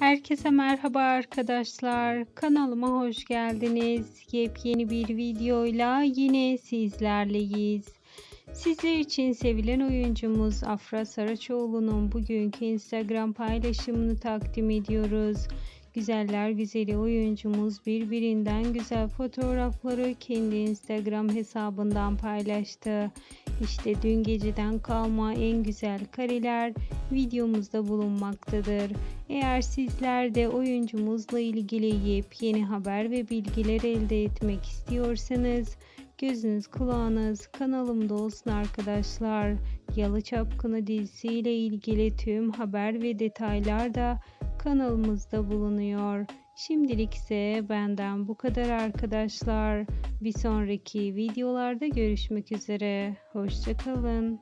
Herkese merhaba arkadaşlar. Kanalıma hoş geldiniz. Yepyeni bir videoyla yine sizlerleyiz. Sizler için sevilen oyuncumuz Afra Saraçoğlu'nun bugünkü Instagram paylaşımını takdim ediyoruz. Güzeller güzeli oyuncumuz birbirinden güzel fotoğrafları kendi Instagram hesabından paylaştı. İşte dün geceden kalma en güzel kareler videomuzda bulunmaktadır. Eğer sizler de oyuncumuzla ilgili yepyeni haber ve bilgiler elde etmek istiyorsanız gözünüz kulağınız kanalımda olsun arkadaşlar. Yalı Çapkını dizisiyle ilgili tüm haber ve detaylar da kanalımızda bulunuyor. Şimdilik ise benden bu kadar arkadaşlar. Bir sonraki videolarda görüşmek üzere. Hoşçakalın.